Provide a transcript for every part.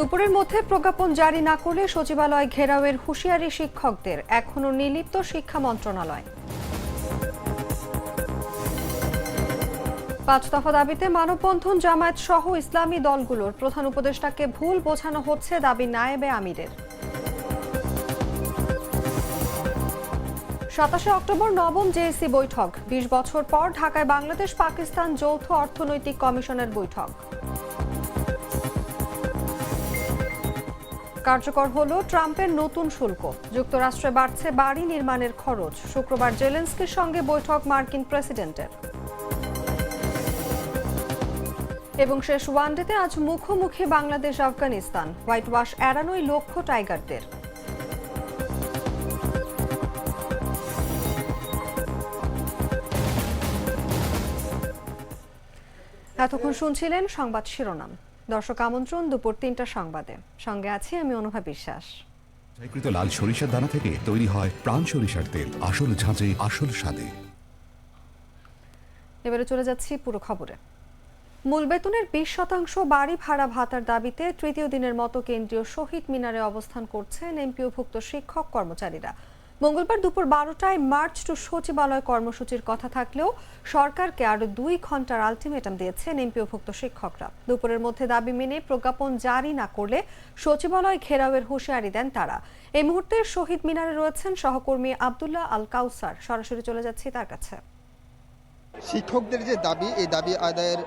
দুপুরের মধ্যে প্রজ্ঞাপন জারি না করলে সচিবালয় ঘেরাওয়ের হুঁশিয়ারি শিক্ষকদের এখনও নির্লিপ্ত শিক্ষা মন্ত্রণালয়। পাঁচ দফা দাবিতে মানববন্ধন জামায়াত সহ ইসলামী দলগুলোর প্রধান উপদেষ্টাকে ভুল বোঝানো হচ্ছে দাবি নায়েবে আমিরের। সাতাশে অক্টোবর নবম জেএসি বৈঠক, বিশ বছর পর ঢাকায় বাংলাদেশ পাকিস্তান যৌথ অর্থনৈতিক কমিশনের বৈঠক। কার্যকর হলো ট্রাম্পের নতুন শুল্ক। যুক্তরাষ্ট্রে বাড়ছে বাড়ি নির্মাণের খরচ। শুক্রবার জেলেন্সকির সঙ্গে বৈঠক মার্কিন প্রেসিডেন্টের। এবং শেষ ওয়ানডেতে আজ মুখোমুখি বাংলাদেশ, আফগানিস্তান। হোয়াইট ওয়াশ এড়ানোই লক্ষ্য টাইগারদের। এতক্ষণ শুনছিলেন সংবাদ শিরোনাম। দর্শক আমন্ত্রণ দুপুর তিনটা সংবাদে। সঙ্গে আছি আমি অনুভা বিশ্বাস। যাচাইকৃত লাল সরিষার দানা থেকে তৈরি হয় প্রাণ সরিষার তেল। আসল ঝাঁঝে আসল স্বাদে। এবারে চলে যাচ্ছি পুরো খবরে। মূল বেতনের বিশ শতাংশ বাড়ি ভাড়া ভাতার দাবিতে তৃতীয় দিনের মতো কেন্দ্রীয় শহীদ মিনারে অবস্থান করছেন এমপিওভুক্ত শিক্ষক কর্মচারীরা। মঙ্গলবার দুপুর বারোটায় মার্চ টু সচিবালয় কর্মসূচির কথা থাকলেও সরকারকে আরও দুই ঘণ্টার আলটিমেটাম দিয়েছেন এমপিওভুক্ত শিক্ষকরা। দুপুরের মধ্যে দাবি মেনে প্রজ্ঞাপন জারি না করলে সচিবালয় ঘেরাওয়ের হুঁশিয়ারি দেন তারা। এই মুহূর্তে শহীদ মিনারে রয়েছেন সহকর্মী আবদুল্লাহ আল কাউসার সরাসরি চলে যাচ্ছি তার কাছে। শিক্ষকদের যে দাবি, এই দাবি আদায়ের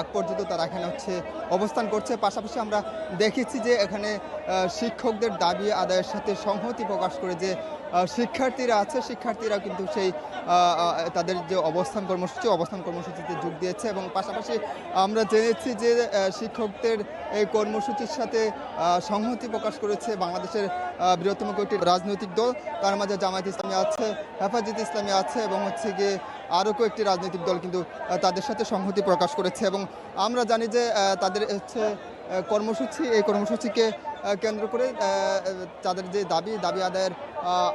আগ পর্যন্ত তারা এখানে হচ্ছে অবস্থান করছে। পাশাপাশি আমরা দেখেছি যে এখানে শিক্ষকদের দাবি আদায়ের সাথে সংহতি প্রকাশ করে যে শিক্ষার্থীরা আছে শিক্ষার্থীরা কিন্তু সেই তাদের যে অবস্থান কর্মসূচি, অবস্থান কর্মসূচিতে যোগ দিয়েছে এবং পাশাপাশি আমরা জেনেছি যে শিক্ষকদের এই কর্মসূচির সাথে সংহতি প্রকাশ করেছে বাংলাদেশের বৃহত্তম কয়েকটি রাজনৈতিক দল। তার মাঝে জামায়াত ইসলামী আছে, হেফাজত ইসলামী আছে এবং হচ্ছে গিয়ে আরও কয়েকটি রাজনৈতিক দল কিন্তু তাদের সাথে সংহতি প্রকাশ করেছে এবং আমরা জানি যে তাদের হচ্ছে কর্মসূচি, এই কর্মসূচিকে কেন্দ্র করে তাদের যে দাবি দাবি আদায়ের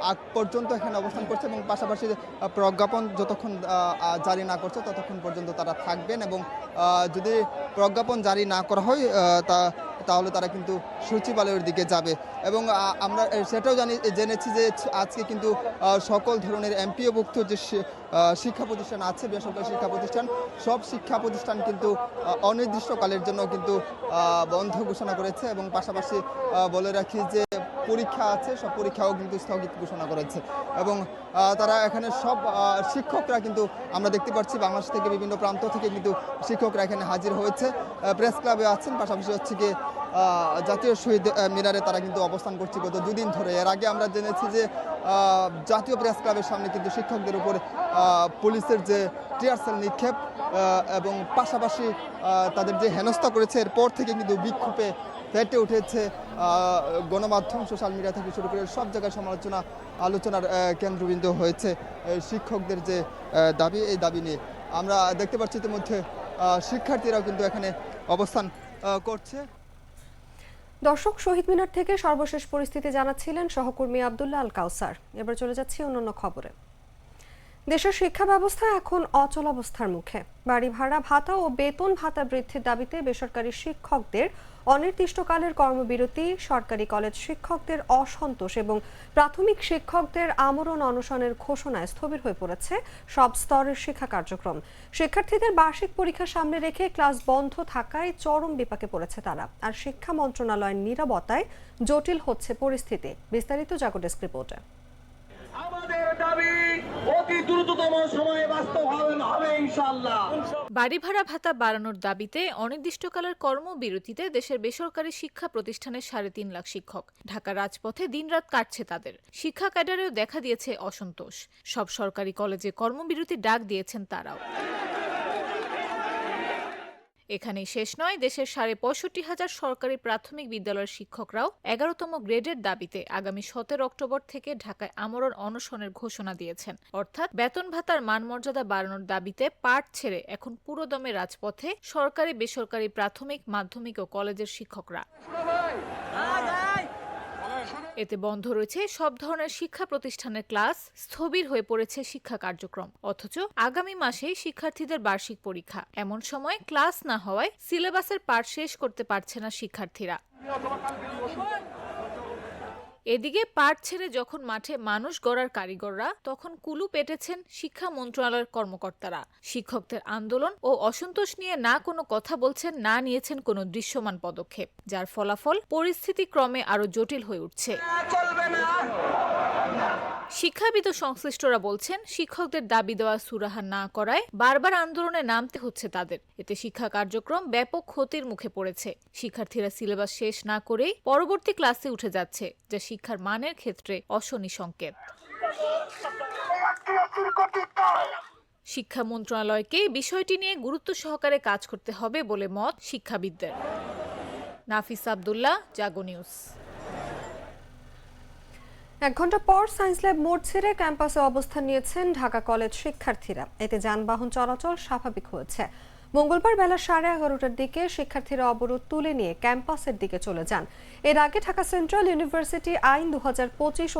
আগ পর্যন্ত এখানে অবস্থান করছে এবং পাশাপাশি প্রজ্ঞাপন যতক্ষণ জারি না করছে, ততক্ষণ পর্যন্ত তারা থাকবেন এবং যদি প্রজ্ঞাপন জারি না করা হয় তা তাহলে তারা কিন্তু সচিবালয়ের দিকে যাবে। এবং আমরা সেটাও জানি, জেনেছি যে আজকে কিন্তু সকল ধরনের এমপিওভুক্ত যে শিক্ষা প্রতিষ্ঠান আছে, বেসরকারি শিক্ষা প্রতিষ্ঠান, সব শিক্ষা প্রতিষ্ঠান কিন্তু অনির্দিষ্টকালের জন্য কিন্তু বন্ধ ঘোষণা করেছে। এবং পাশাপাশি বলে রাখি যে পরীক্ষা আছে, সব পরীক্ষাও কিন্তু স্থগিত ঘোষণা করেছে। এবং তারা এখানে সব শিক্ষকরা কিন্তু আমরা দেখতে পাচ্ছি বাংলাদেশ থেকে বিভিন্ন প্রান্ত থেকে কিন্তু শিক্ষকরা এখানে হাজির হয়েছে। প্রেস ক্লাবে আছেন, পাশাপাশি হচ্ছে গিয়ে জাতীয় শহীদ মিনারে তারা কিন্তু অবস্থান করছে গত দুদিন ধরে। এর আগে আমরা জেনেছি যে জাতীয় প্রেস ক্লাবের সামনে কিন্তু শিক্ষকদের উপর পুলিশের যে টিয়ার সেল নিক্ষেপ এবং পাশাপাশি তাদের যে হেনস্থা করেছে, এরপর থেকে কিন্তু বিক্ষোভে ফেটে উঠেছে গণমাধ্যম সোশ্যাল মিডিয়া থেকে শুরু করে সব জায়গায় সমালোচনা, আলোচনার কেন্দ্রবিন্দু হয়েছে শিক্ষকদের যে দাবি, এই দাবি নিয়ে। আমরা দেখতে পাচ্ছি ইতিমধ্যে শিক্ষার্থীরাও কিন্তু এখানে অবস্থান করছে। দর্শক, শহীদ মিনার থেকে সর্বশেষ পরিস্থিতি জানাচ্ছিলেন সহকর্মী আবদুল্লাহ আল কাউসার এবার চলে যাচ্ছি অন্যান্য খবরে। দেশের শিক্ষা ব্যবস্থা এখন অচল অবস্থার মুখে। বাড়ি ভাড়া ভাতা ও বেতন ভাতা বৃদ্ধির দাবিতে বেসরকারি শিক্ষকদের অনির্দিষ্টকালের কর্মবিরতি, সরকারি কলেজ শিক্ষকদের অসন্তোষ এবং প্রাথমিক শিক্ষকদের আমরণ অনশনের ঘোষণায় স্থবির হয়ে পড়েছে সব স্তরের শিক্ষা কার্যক্রম। শিক্ষার্থীদের বার্ষিক পরীক্ষা সামনে রেখে ক্লাস বন্ধ থাকায় চরম বিপাকে পড়েছে তারা। আর শিক্ষা মন্ত্রণালয়ের নিরাপত্তায় জটিল হচ্ছে পরিস্থিতি। বিস্তারিত জাগো ডেস্ক রিপোর্টে। আমাদের দাবি বাড়ি ভাড়া ভাতা বাড়ানোর দাবিতে অনির্দিষ্টকালের কর্মবিরতিতে দেশের বেসরকারি শিক্ষা প্রতিষ্ঠানের সাড়ে তিন লাখ শিক্ষক। ঢাকা রাজপথে দিনরাত কাটছে তাদের। শিক্ষা ক্যাডারেও দেখা দিয়েছে অসন্তোষ। সব সরকারি কলেজে কর্মবিরতি ডাক দিয়েছেন তারাও। এখানেই শেষ নয়, দেশের সাড়ে পঁয়ষট্টি হাজার সরকারি প্রাথমিক বিদ্যালয়ের শিক্ষকরাও এগারোতম গ্রেডের দাবিতে আগামী সতেরো অক্টোবর থেকে ঢাকায় আমরণ অনশনের ঘোষণা দিয়েছেন। অর্থাৎ বেতন ভাতার মানমর্যাদা বাড়ানোর দাবিতে পাঠ ছেড়ে এখন পুরোদমে রাজপথে সরকারি বেসরকারি প্রাথমিক, মাধ্যমিক ও কলেজের শিক্ষকরা। এতে বন্ধ রয়েছে সব ধরনের শিক্ষা প্রতিষ্ঠানের ক্লাস, স্থবির হয়ে পড়েছে শিক্ষা কার্যক্রম। অথচ আগামী মাসেই শিক্ষার্থীদের বার্ষিক পরীক্ষা। এমন সময় ক্লাস না হওয়ায় সিলেবাসের পাঠ শেষ করতে পারছে না শিক্ষার্থীরা। এদিকে পাট ছেড়ে যখন মাঠে মানুষ গড়ার কারিগররা, তখন কুলু পেটেছেন শিক্ষা মন্ত্রণালয়ের কর্মকর্তারা। শিক্ষকদের আন্দোলন ও অসন্তোষ নিয়ে না কোনো কথা বলছেন, না নিয়েছেন কোনো দৃশ্যমান পদক্ষেপ, যার ফলাফল পরিস্থিতি ক্রমে আরও জটিল হয়ে উঠছে। শিক্ষাবিদ ও সংশ্লিষ্টরা বলছেন, শিক্ষকদের দাবি দেওয়া সুরাহা না করায় বারবার আন্দোলনে নামতে হচ্ছে তাদের। এতে শিক্ষা কার্যক্রম ব্যাপক ক্ষতির মুখে পড়েছে। শিক্ষার্থীরা সিলেবাস শেষ না করেই পরবর্তী ক্লাসে উঠে যাচ্ছে, যা শিক্ষার মানের ক্ষেত্রে অশনি সংকেত। শিক্ষা মন্ত্রণালয়কে বিষয়টি নিয়ে গুরুত্ব সহকারে কাজ করতে হবে বলে মত শিক্ষাবিদদের। নাফিস আবদুল্লাহ, জাগো নিউজ। এক ঘণ্টা পর সায়েন্স ল্যাব মোড় ছেড়ে ক্যাম্পাসে অবস্থান নিয়েছেন ঢাকা কলেজ শিক্ষার্থীরা। এতে যানবাহন চলাচল স্বাভাবিক হয়েছে। মঙ্গলবার বেলা সাড়ে এগারোটার দিকে শিক্ষার্থীরা অবরোধ তুলে নিয়ে ক্যাম্পাসের দিকে চলে যান। এর আগে ঢাকা সেন্ট্রাল ইউনিভার্সিটি আইন দু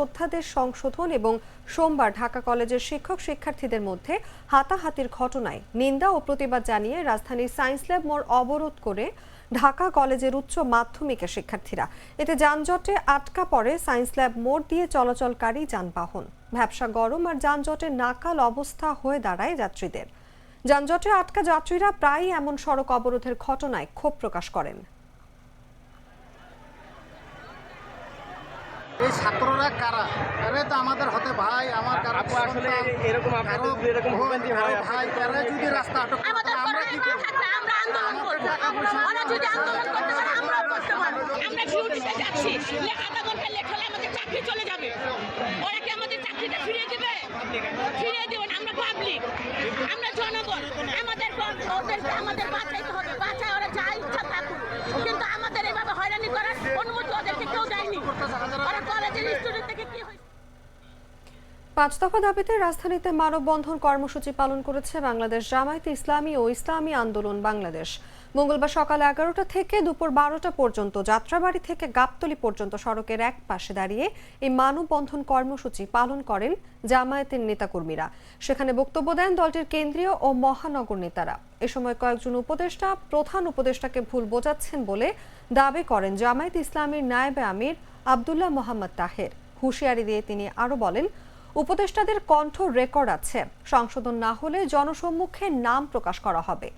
অধ্যাদেশ সংশোধন এবং সোমবার ঢাকা কলেজের শিক্ষক শিক্ষার্থীদের মধ্যে হাতাহাতির ঘটনায় নিন্দা ও প্রতিবাদ জানিয়ে রাজধানীর সায়েন্স ল্যাব মোড় অবরোধ করে ঢাকা কলেজের উচ্চ মাধ্যমিকের শিক্ষার্থীরা। এতে যানজটে আটকা পড়ে সায়েন্স ল্যাব মোড় দিয়ে চলাচলকারী যানবাহন। ভ্যাবসা গরম আর যানজটে নাকাল অবস্থা হয়ে দাঁড়ায় যাত্রীদের। যানজটে আটকা যাত্রীরা প্রায়ই এমন সড়ক অবরোধের ঘটনায় ক্ষোভ প্রকাশ করেন। এই ছাত্ররা কারা? এরা তো আমাদের হতে ভাই আমার কারও আসলে এরকম আপনাদের এরকম ভাই তারা যদি রাস্তা আটক আমরা কি করব? আন্দোলন করতে পারে আমরা ডিউটিতে যাচ্ছি বলতে লেখা হলে আমাদের চাকরি চলে যাবে। ওরা কি আমাদের চাকরিটা ফিরিয়ে দিবে? ফিরিয়ে দেবে না, আমরা পাবলিক আমরা জনগণ। আমাদের ওদেরকে আমাদের বাঁচাইতে হবে। বাঁচায় ওরা যা ইচ্ছা থাকুক কিন্তু আমাদের এভাবে হয়রানি করার অনুমতি ওদেরকে কেউ দেয়নি ওরা কলেজের স্টুডেন্ট থেকে কি হয়েছে পাঁচ দফা দাবিতে রাজধানীতে মানববন্ধন কর্মসূচি পালন করেছে বাংলাদেশ জামায়াতে ইসলামী ও ইসলামী আন্দোলন বাংলাদেশ। মঙ্গলবার সকাল এগারোটা থেকে দুপুর বারোটা পর্যন্ত যাত্রাবাড়ি থেকে গাবতলী পর্যন্ত সড়কের এক পাশে দাঁড়িয়ে এই মানববন্ধন কর্মসূচি পালন করেন জামায়াতের নেতাকর্মীরা। সেখানে বক্তব্য দেন দলটির কেন্দ্রীয় ও মহানগর নেতারা। এ সময় কয়েকজন উপদেষ্টা প্রধান উপদেষ্টাকে ভুল বোঝাচ্ছেন বলে দাবি করেন জামায়াত ইসলামীর নায়েবে আমির আবদুল্লাহ মোহাম্মদ তাহের। হুঁশিয়ারি দিয়ে তিনি আরও বলেন উপদেষ্টাদের কণ্ঠ রেকর্ড আছে। সংশোধন না হলে জনসম্মুখে নাম প্রকাশ করা হবে।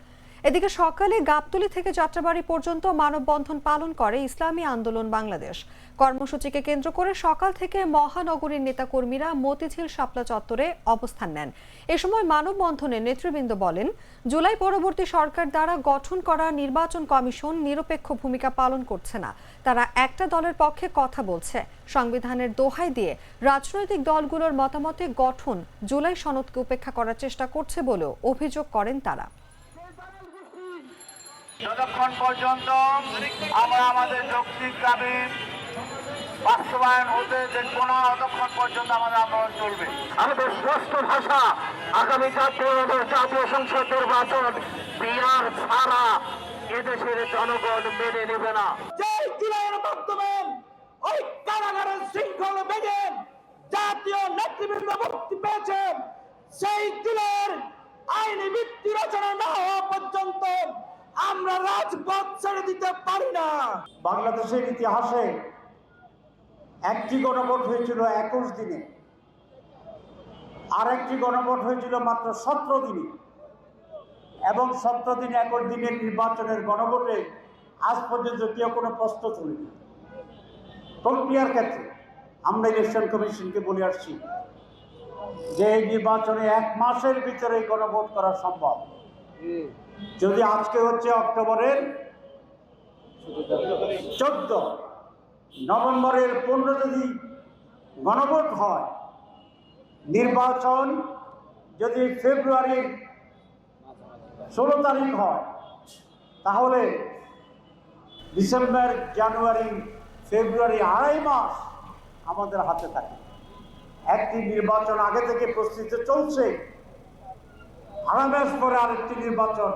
এদিকে সকালে গাবতলী থেকে যাত্রাবাড়ি পর্যন্ত মানববন্ধন পালন করে ইসলামী আন্দোলন বাংলাদেশ। কর্মসূচিকে কেন্দ্র করে সকাল থেকে মহানগরীর নেতাকর্মীরা মতিঝিল শাপলা চত্বরে অবস্থান নেন। এ সময় মানববন্ধনে নেতৃবৃন্দ বলেন, জুলাই পরবর্তী সরকার দ্বারা গঠন করা নির্বাচন কমিশন নিরপেক্ষ ভূমিকা পালন করছে না। তারা একটা দলের পক্ষে কথা বলছে। সংবিধানের দোহাই দিয়ে রাজনৈতিক দলগুলোর মতামতে গঠন জুলাই সনদকে উপেক্ষা করার চেষ্টা করছে বলেও অভিযোগ করেন তারা। যতক্ষণ পর্যন্ত আমরা আমাদের যৌক্তিক দাবি বাস্তবায়ন হতে দেখব না ততক্ষণ পর্যন্ত আমাদের আন্দোলন চলবে। আমাদের স্পষ্ট ভাষা আগামী জাতীয় জাতীয় সংসদ নির্বাচন বিয়ার ছাড়া এদেশের জনগণ মেনে নেবে না। মাধ্যমে ওই কারাগারের শৃঙ্খল ভেঙে জাতীয় নেতৃবৃন্দ মুক্তি পেয়েছেন। সেই জুলাইয়ের আইনি ভিত্তি রচনা না হওয়া পর্যন্ত আমরা রাজপথ ছেড়ে দিতে পারি না। বাংলাদেশের ইতিহাসে একটি গণভোট হয়েছিল একুশ দিনে। আর একটি গণভোট হয়েছিল মাত্র সতেরো দিনে। এবং সতেরো দিন একুশ দিনের নির্বাচনের গণভোটে আজ পর্যন্ত কেউ কোনো প্রশ্ন তুলেনি। প্রক্রিয়ার ক্ষেত্রে আমরা ইলেকশন কমিশনকে বলে আসছি যে এই নির্বাচনে এক মাসের ভিতরে গণভোট করা সম্ভব। যদি আজকে হচ্ছে অক্টোবরের চোদ্দ, নভেম্বরের পনেরো যদি গণভোট হয়, নির্বাচন যদি ফেব্রুয়ারির ষোলো তারিখ হয়, তাহলে ডিসেম্বর, জানুয়ারি ফেব্রুয়ারি আড়াই মাস আমাদের হাতে থাকে। একটি নির্বাচন আগে থেকে প্রস্তুতি চলছে। আড়াই মাস পরে আরেকটি নির্বাচন,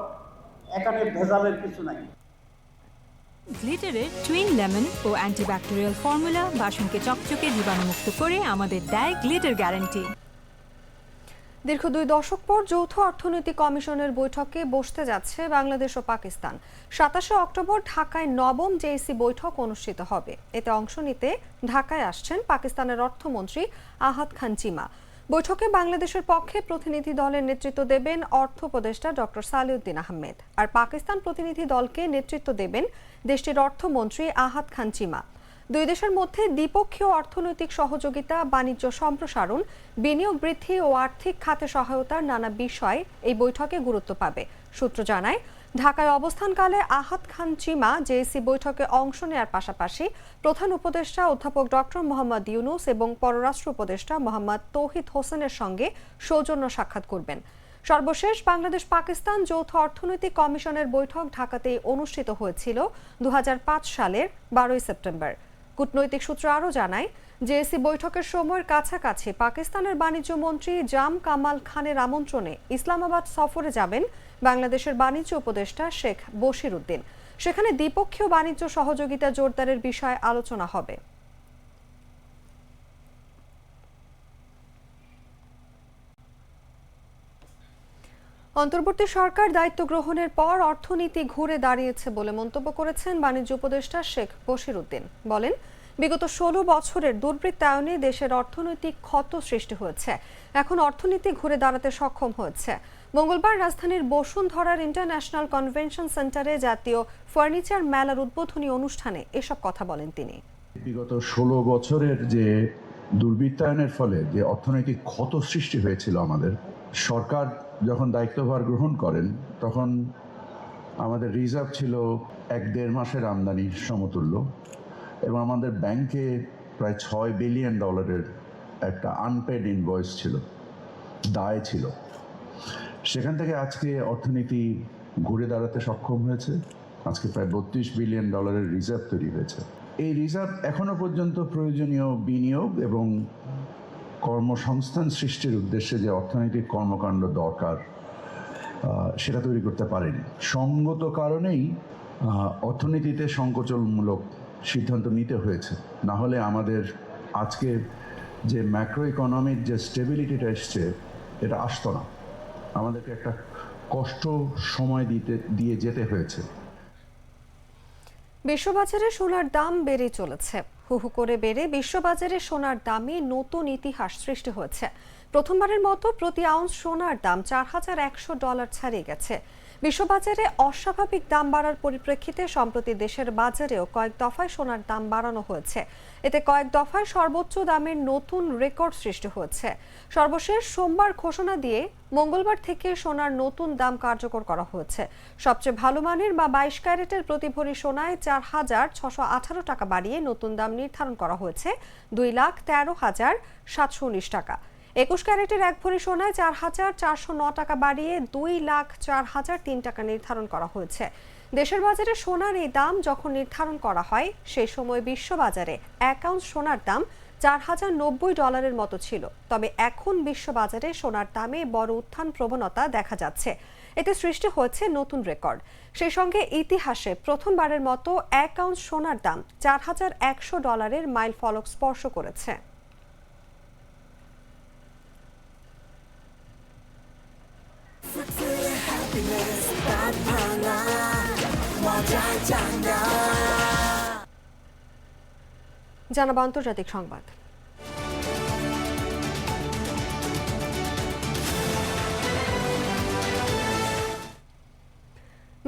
এখানে ভেজালের কিছু নাই। গ্লিটারের টুইন লেমন ও অ্যান্টিব্যাকটেরিয়াল ফর্মুলা বাসনকে চকচকে জীবাণুমুক্ত করে আমাদের দেয় গ্লিটার গ্যারান্টি। দীর্ঘ দুই দশক পর যৌথ অর্থনৈতিক কমিশনের বৈঠকে বসতে যাচ্ছে বাংলাদেশ ও পাকিস্তান। সাতাশে অক্টোবর ঢাকায় নবম জেএসি বৈঠক অনুষ্ঠিত হবে। এতে অংশ নিতে ঢাকায় আসছেন পাকিস্তানের অর্থমন্ত্রী আহাদ খান চিমা। বৈঠকে বাংলাদেশের পক্ষে প্রতিনিধি দলের নেতৃত্ব দেবেন অর্থ উপদেষ্টা ডক্টর সালিউদ্দিন আহমেদ। আর পাকিস্তান প্রতিনিধি দলকে নেতৃত্ব দেবেন দেশটির অর্থমন্ত্রী আহাদ খান চিমা। দুই দেশের মধ্যে দ্বিপক্ষীয় অর্থনৈতিক সহযোগিতা, বাণিজ্য সম্প্রসারণ, বিনিয়োগ বৃদ্ধি ও আর্থিক খাতে সহায়তার নানা বিষয় এই বৈঠকে গুরুত্ব পাবে। সূত্র জানায়, ঢাকায় অবস্থানকালে আহাত খান চিমা জেএসি বৈঠকে অংশ নেওয়ার পাশাপাশি প্রধান উপদেষ্টা অধ্যাপক ডক্টর মোহাম্মদ ইউনুস এবং পররাষ্ট্র উপদেষ্টা মোহাম্মদ তৌহিদ হোসেনের সঙ্গে সৌজন্য সাক্ষাৎ করবেন। সর্বশেষ বাংলাদেশ পাকিস্তান যৌথ অর্থনৈতিক কমিশনের বৈঠক ঢাকাতেই অনুষ্ঠিত হয়েছিল দু হাজার পাঁচ সালের বারোই সেপ্টেম্বর। কূটনৈতিক সূত্র আরও জানায় জেএসি বৈঠকের সময়ের কাছাকাছি পাকিস্তানের বাণিজ্য মন্ত্রী জাম কামাল খানের আমন্ত্রণে ইসলামাবাদ সফরে যাবেন বাংলাদেশের বাণিজ্য উপদেষ্টা শেখ বশির উদ্দিন। সেখানে দ্বিপক্ষীয় বাণিজ্য সহযোগিতা জোরদারের বিষয়ে আলোচনা হবে। অন্তর্বর্তী সরকার দায়িত্ব গ্রহণের পর অর্থনীতি ঘুরে দাঁড়িয়েছে বলে মন্তব্য করেছেন বাণিজ্য উপদেষ্টা শেখ বশির উদ্দিন বলেন, বিগত ষোলো বছরের দুর্বৃত্তায়নে দেশের অর্থনৈতিক ক্ষত সৃষ্টি হয়েছে। এখন অর্থনীতি ঘুরে দাঁড়াতে সক্ষম হয়েছে। মঙ্গলবার রাজধানীর বসুন্ধরার ইন্টারন্যাশনাল কনভেনশন সেন্টারে জাতীয় ফার্নিচার মেলার উদ্বোধনী অনুষ্ঠানে এসব কথা বলেন তিনি। বিগত ষোলো বছরের যে দুর্বৃত্তায়নের ফলে যে অর্থনৈতিক ক্ষত সৃষ্টি হয়েছিল আমাদের, সরকার যখন দায়িত্বভার গ্রহণ করেন, তখন আমাদের রিজার্ভ ছিল এক দেড় মাসের আমদানির সমতুল্য এবং আমাদের ব্যাংকে প্রায় ছয় বিলিয়ন ডলারের একটা আনপেড ইনভয়েস ছিল, দায় ছিল। সেখান থেকে আজকে অর্থনীতি ঘুরে দাঁড়াতে সক্ষম হয়েছে। আজকে প্রায় বত্রিশ বিলিয়ন ডলারের রিজার্ভ তৈরি হয়েছে। এই রিজার্ভ এখনও পর্যন্ত প্রয়োজনীয় বিনিয়োগ এবং কর্মসংস্থান সৃষ্টির উদ্দেশ্যে যে অর্থনৈতিক কর্মকাণ্ড দরকার সেটা তৈরি করতে পারেনি। সঙ্গত কারণেই অর্থনীতিতে সংকোচনমূলক সিদ্ধান্ত নিতে হয়েছে। না হলে আমাদের আজকে যে ম্যাক্রো ইকোনমিক যে স্টেবিলিটিটা এসছে, এটা আসতো না। আমাদেরকে একটা কষ্ট সময় দিতে, দিয়ে যেতে হয়েছে। বিশ্ববাজারে সোনার দাম বেড়ে চলেছে। হু হু করে বেড়ে বিশ্ববাজারে সোনার দামে নতুন ইতিহাস সৃষ্টি হয়েছে। প্রথমবারের মতো প্রতি আউন্স সোনার দাম চার হাজার একশো ডলার ছাড়িয়ে গেছে। বিশ্ববাজারে অস্বাভাবিক দাম বাড়ার পরিপ্রেক্ষিতে সম্প্রতি দেশের বাজারেও কয়েক দফায় সোনার দাম বাড়ানো হয়েছে। এতে কয়েক দফায় সর্বোচ্চ দামের নতুন রেকর্ড সৃষ্টি হয়েছে। সর্বশেষ সোমবার ঘোষণা দিয়ে মঙ্গলবার থেকে সোনার নতুন দাম কার্যকর করা হয়েছে। সবচেয়ে ভালো মানের বা বাইশ ক্যারেটের প্রতি ভরি সোনায় চার হাজার ছশো আঠারো টাকা বাড়িয়ে নতুন দাম নির্ধারণ করা হয়েছে দুই লাখ তেরো হাজার সাতশো উনিশ টাকা। একুশ ক্যারেটের এক ভরি সোনায় চার হাজার চারশো ন টাকা বাড়িয়ে দুই লাখ চার হাজার তিন টাকা নির্ধারণ করা হয়েছে। দেশের বাজারে সোনার এই দাম যখন নির্ধারণ করা হয় সেই সময় বিশ্ববাজারে এক আউন্স সোনার দাম চার হাজার নব্বই ডলারের মতো ছিল। তবে এখন বিশ্ববাজারে সোনার দামে বড় উত্থান প্রবণতা দেখা যাচ্ছে। এতে সৃষ্টি হয়েছে নতুন রেকর্ড। সেই সঙ্গে ইতিহাসে প্রথমবারের মতো এক আউন্স সোনার দাম চার হাজার একশো ডলারের মাইল ফলক স্পর্শ করেছে। জানাব আন্তর্জাতিক সংবাদ।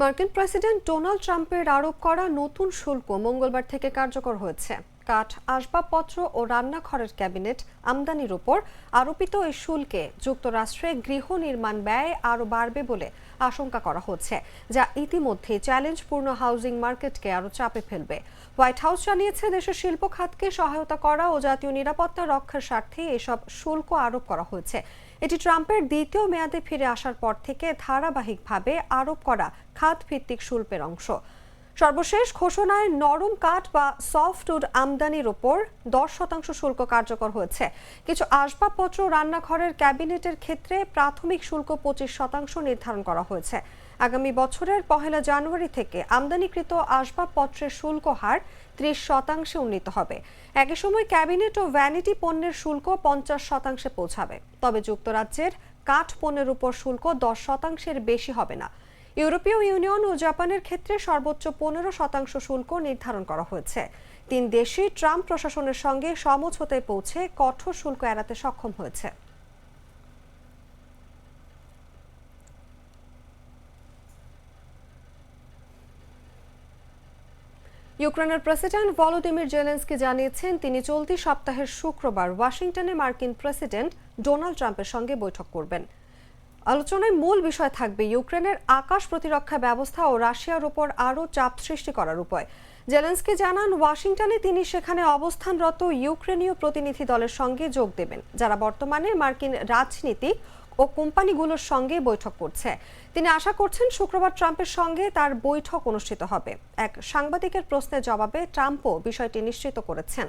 মার্কিন প্রেসিডেন্ট ডোনাল্ড ট্রাম্পের আরোপ করা নতুন শুল্ক মঙ্গলবার থেকে কার্যকর হয়েছে। কাঠ, আসবাবপত্র ও রান্নাঘরের ক্যাবিনেট আমদানির উপর আরোপিত এই শুল্কে যুক্তরাষ্ট্রে গৃহ নির্মাণ ব্যয় আরও বাড়বে বলে আশঙ্কা করা হচ্ছে, যা ইতিমধ্যে চ্যালেঞ্জপূর্ণ হাউজিং মার্কেটকে আরও চাপে ফেলবে। হোয়াইট হাউস জানিয়েছে, দেশের শিল্প খাতকে সহায়তা করা ও জাতীয় নিরাপত্তা রক্ষার স্বার্থে এসব শুল্ক আরোপ করা হয়েছে। এটি ট্রাম্পের দ্বিতীয় মেয়াদে ফিরে আসার পর থেকে ধারাবাহিকভাবে আরোপ করা খাত ভিত্তিক শুল্পের অংশ। সর্বশেষ ঘোষণায় নরম কাঠ বা সফটউড আমদানির ওপর দশ শতাংশ শুল্ক কার্যকর হয়েছে। কিছু আসবাবপত্র রান্নাঘরের ক্যাবিনেটের ক্ষেত্রে প্রাথমিক শুল্ক পঁচিশ শতাংশ নির্ধারণ করা হয়েছে। আগামী বছরের পহেলা জানুয়ারি থেকে আমদানিকৃত আসবাবপত্রের শুল্ক হার ত্রিশ শতাংশে উন্নীত হবে। একই সময় ক্যাবিনেট ও ভ্যানিটি পণ্যের শুল্ক পঞ্চাশ শতাংশে পৌঁছাবে। তবে যুক্তরাজ্যের কাঠ পণ্যের উপর শুল্ক দশ শতাংশের বেশি হবে না। ইউরোপীয় ইউনিয়ন ও জাপানের ক্ষেত্রে সর্বোচ্চ পনেরো শতাংশ শুল্ক নির্ধারণ করা হয়েছে। তিন দেশই ট্রাম্প প্রশাসনের সঙ্গে সমঝোতায় পৌঁছে কঠোর শুল্ক এড়াতে সক্ষম হয়েছে। ইউক্রেনের প্রেসিডেন্ট ভলোদিমির জেলেন্সকি জানিয়েছেন, তিনি চলতি সপ্তাহের শুক্রবার ওয়াশিংটনে মার্কিন প্রেসিডেন্ট ডোনাল্ড ট্রাম্পের সঙ্গে বৈঠক করবেন। আলোচনায় মূল বিষয় থাকবে ইউক্রেনের আকাশ প্রতিরক্ষা ব্যবস্থা ও রাশিয়ার উপর আরও চাপ সৃষ্টি করার উপায়। জেলেন্সকি জানান, ওয়াশিংটনে তিনি সেখানে অবস্থানরত ইউক্রেনীয় প্রতিনিধি দলের সঙ্গে যোগ দেবেন, যারা বর্তমানে মার্কিন রাজনীতিক ও কোম্পানিগুলোর সঙ্গে বৈঠক করছে। তিনি আশা করছেন, শুক্রবার ট্রাম্পের সঙ্গে তার বৈঠক অনুষ্ঠিত হবে। এক সাংবাদিকের প্রশ্নের জবাবে ট্রাম্পও বিষয়টি নিশ্চিত করেছেন।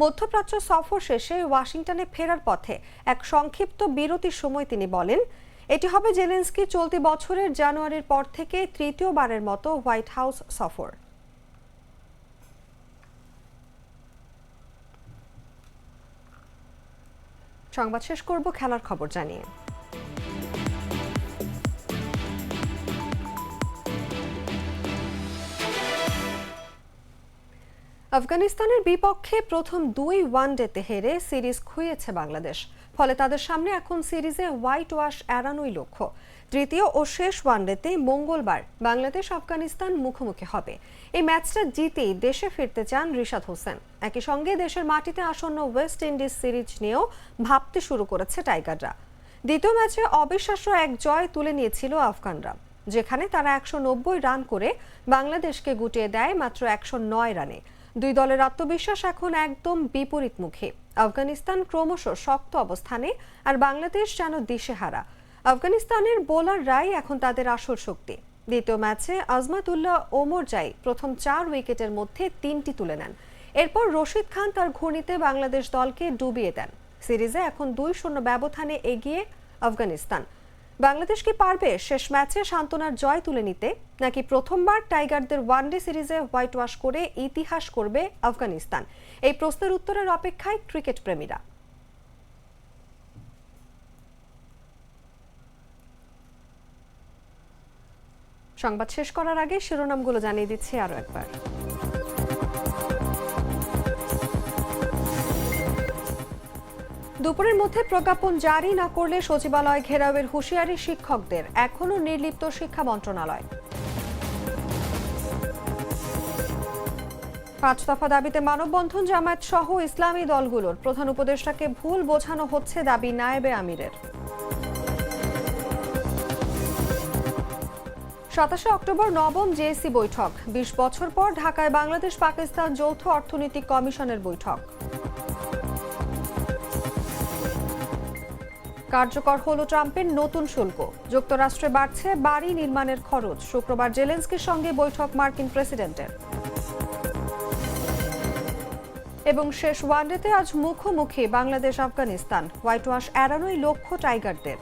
মধ্যপ্রাচ্য সফর শেষে ওয়াশিংটনে ফেরার পথে এক সংক্ষিপ্ত বিরতির সময় তিনি বলেন এটি হবে জেলেন্সকি চলতি বছরের জানুয়ারির পর থেকে তৃতীয়বারের মতো হোয়াইট হাউস সফর। সংবাদ শেষ করব, খেলার খবর জানিয়ে। আফগানিস্তানের বিপক্ষে প্রথম দুই ওয়ানডেতে হেরে সিরিজ খুইয়েছে বাংলাদেশ। ফলে তাদের সামনে এখন সিরিজে হোয়াইট ওয়াশ এড়ানোই লক্ষ্য। তৃতীয় ও শেষ ওয়ানডেতে মঙ্গলবার বাংলাদেশ আফগানিস্তান মুখোমুখি হবে। এই ম্যাচটা জিতেই দেশে ফিরতে চান রিশাদ হোসেন। একই সঙ্গে দেশের মাটিতে আসন্ন ওয়েস্ট ইন্ডিজ সিরিজ নিয়েও ভাবতে শুরু করেছে টাইগাররা। দ্বিতীয় ম্যাচে অবিশ্বাস্য এক জয় তুলে নিয়েছিল আফগানরা, যেখানে তারা একশো নব্বই রান করে বাংলাদেশকে গুটিয়ে দেয় মাত্র একশো নয় রানে। দুই দলের আত্মবিশ্বাস এখন একদম বিপরীতমুখী। আফগানিস্তান ক্রমশ শক্ত অবস্থানে আর বাংলাদেশ যেন দিশেহারা। আফগানিস্তানের বোলার বোলাররাই এখন তাদের আসল শক্তি। দ্বিতীয় ম্যাচে আজমাতুল্লাহ ওমর যাই প্রথম চার উইকেটের মধ্যে তিনটি তুলে নেন। এরপর রশিদ খান তার ঘূর্ণিতে বাংলাদেশ দলকে ডুবিয়ে দেন। সিরিজে এখন দুই শূন্য ব্যবধানে এগিয়ে আফগানিস্তান। বাংলাদেশ কি পারবে শেষ ম্যাচে সান্ত্বনার জয় তুলে নিতে? নাকি প্রথমবার টাইগারদের ওয়ানডে সিরিজে হোয়াইট ওয়াশ করে ইতিহাস করবে আফগানিস্তান? এই প্রশ্নের উত্তরের অপেক্ষায় ক্রিকেট প্রেমীরা। সংবাদ শেষ করার আগে শিরোনামগুলো জানিয়ে দিচ্ছি আরও একবার। দুপুরের মধ্যে প্রজ্ঞাপন জারি না করলে সচিবালয় ঘেরাওয়ের হুঁশিয়ারি শিক্ষকদের, এখনও নির্লিপ্ত শিক্ষা মন্ত্রণালয়। পাঁচ দফা দাবিতে মানববন্ধন জামায়াত সহ ইসলামী দলগুলোর প্রধান উপদেষ্টাকে ভুল বোঝানো হচ্ছে দাবি নায়েবে আমিরের। সাতাশে অক্টোবর নবম জেএসসি বৈঠক, বিশ বছর পর ঢাকায় বাংলাদেশ পাকিস্তান যৌথ অর্থনৈতিক কমিশনের বৈঠক। কার্যকর হলো ট্রাম্পের নতুন শুল্ক। যুক্তরাষ্ট্রে বাড়ছে বাড়ি নির্মাণের খরচ। শুক্রবার জেলেন্সকির সঙ্গে বৈঠক মার্কিন প্রেসিডেন্টের। এবং শেষ ওয়ানডেতে আজ মুখোমুখি বাংলাদেশ, আফগানিস্তান। হোয়াইট ওয়াশ এড়ানোই লক্ষ্য টাইগারদের।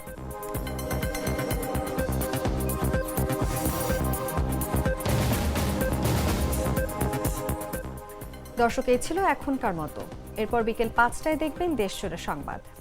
দর্শক, এই ছিল এখনকার মতো। এরপর বিকেল পাঁচটায় দেখবেন দেশ সংবাদ।